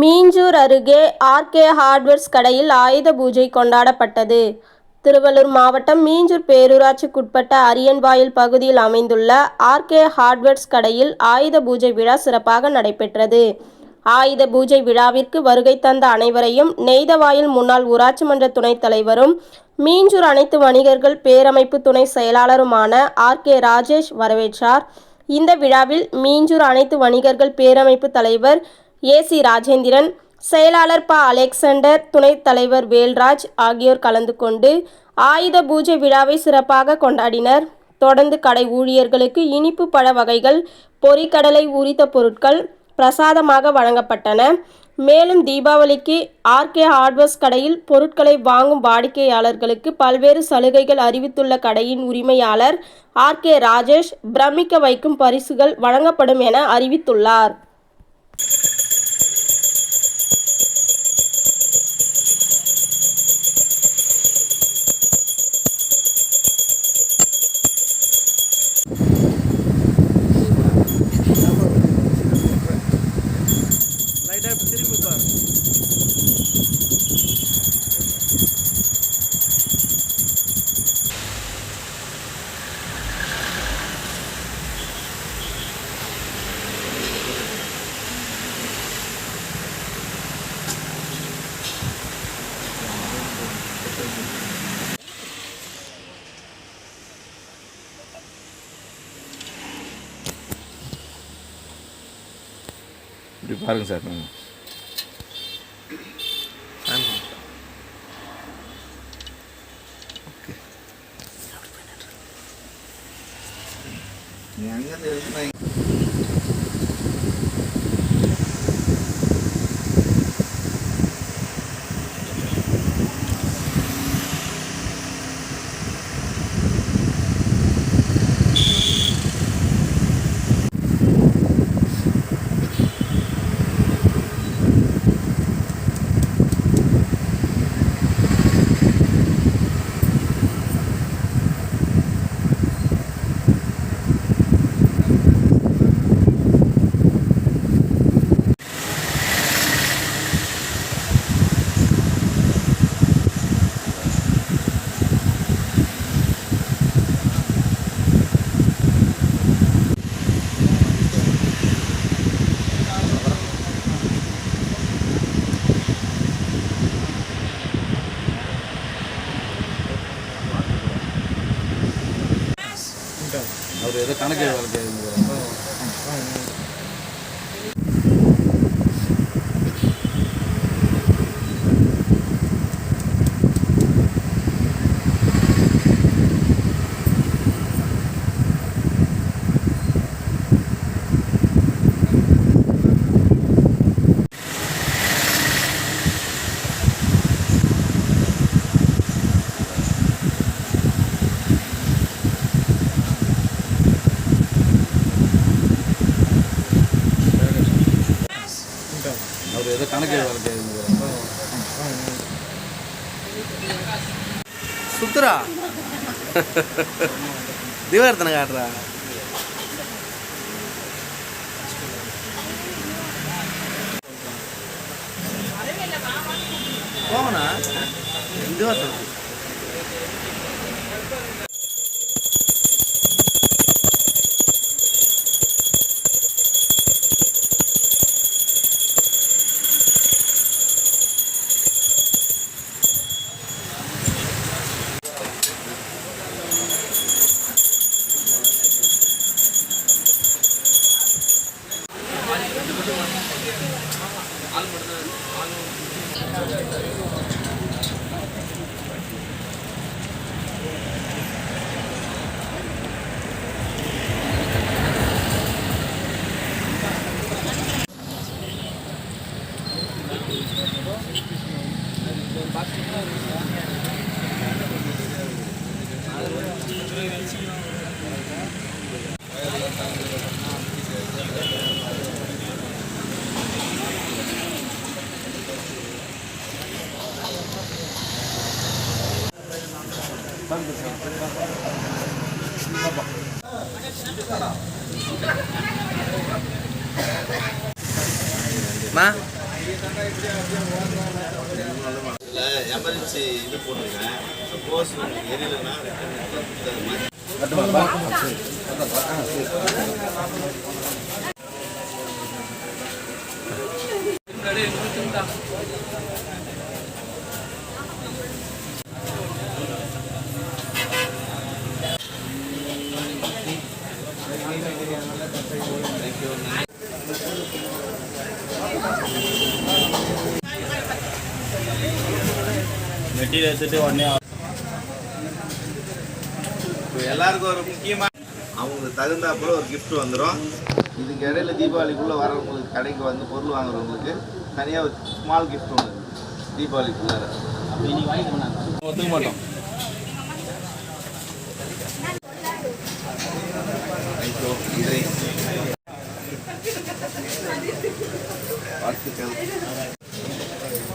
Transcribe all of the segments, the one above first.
மீஞ்சூர் அருகே RK hardwares கடையில் ஆயுத பூஜை கொண்டாடப்பட்டது. திருவள்ளூர் மாவட்டம் மீஞ்சூர் பேரூராட்சிக்குட்பட்ட அரியன்வாயில் பகுதியில் அமைந்துள்ள ஆர்கே ஹார்ட்வேர்ஸ் கடையில் ஆயுத பூஜை விழா சிறப்பாக நடைபெற்றது. ஆயுத பூஜை விழாவிற்கு வருகை தந்த அனைவரையும் நெய்தவாயில் முன்னாள் ஊராட்சி மன்ற துணைத் தலைவரும் மீஞ்சூர் அனைத்து வணிகர்கள் பேரமைப்பு துணை செயலாளருமான ஆர்கே ராஜேஷ் வரவேற்றார். இந்த விழாவில் மீஞ்சூர் அனைத்து வணிகர்கள் பேரமைப்பு தலைவர் ஏசி ராஜேந்திரன் செயலாளர் ப. அலெக்சாண்டர் துணைத் தலைவர் வேல்ராஜ் ஆகியோர் கலந்து கொண்டு ஆயுத பூஜை விழாவை சிறப்பாக கொண்டாடினர். தொடர்ந்து கடை ஊழியர்களுக்கு இனிப்பு பழ வகைகள் பொறிக்கடலை உரித்த பொருட்கள் பிரசாதமாக வழங்கப்பட்டன. மேலும் தீபாவளிக்கு ஆர்கே ஹார்ட்வேர்ஸ் கடையில் பொருட்களை வாங்கும் வாடிக்கையாளர்களுக்கு பல்வேறு சலுகைகள் அறிவித்துள்ள கடையின் உரிமையாளர் ஆர்கே ராஜேஷ் பிரமிக்க வைக்கும் பரிசுகள் வழங்கப்படும் என அறிவித்துள்ளார். இப்படி பாருங்க சார். ஓகே நீ அங்கேருந்து ஒரு இது ஏதோ கணக்கு அவர் ஏதோ கணக்கு சுத்துரா சுத்துறா காட்டுறா. போகணா தீபாரத்தனை மா. எமர்ஜென்சி இது போட்டிருக்கேன் சப்போஸ் எரியலைன்னா மெட்டீரியல் எடுத்துட்டு உடனே இப்போ எல்லாருக்கும் ஒரு முக்கியமாக அவங்களுக்கு தகுந்தாப்புல ஒரு gift வந்துடும் இதுக்கு இடையில தீபாவளிக்குள்ளே வரவங்களுக்கு கடைக்கு வந்து பொருள் வாங்குறவங்களுக்கு தனியாக ஒரு ஸ்மால் gift ஒன்று தீபாவளிக்குள்ளார ஒத்துக்க மாட்டோம். தேங்க்யூ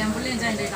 అంబులెన్స్ అండి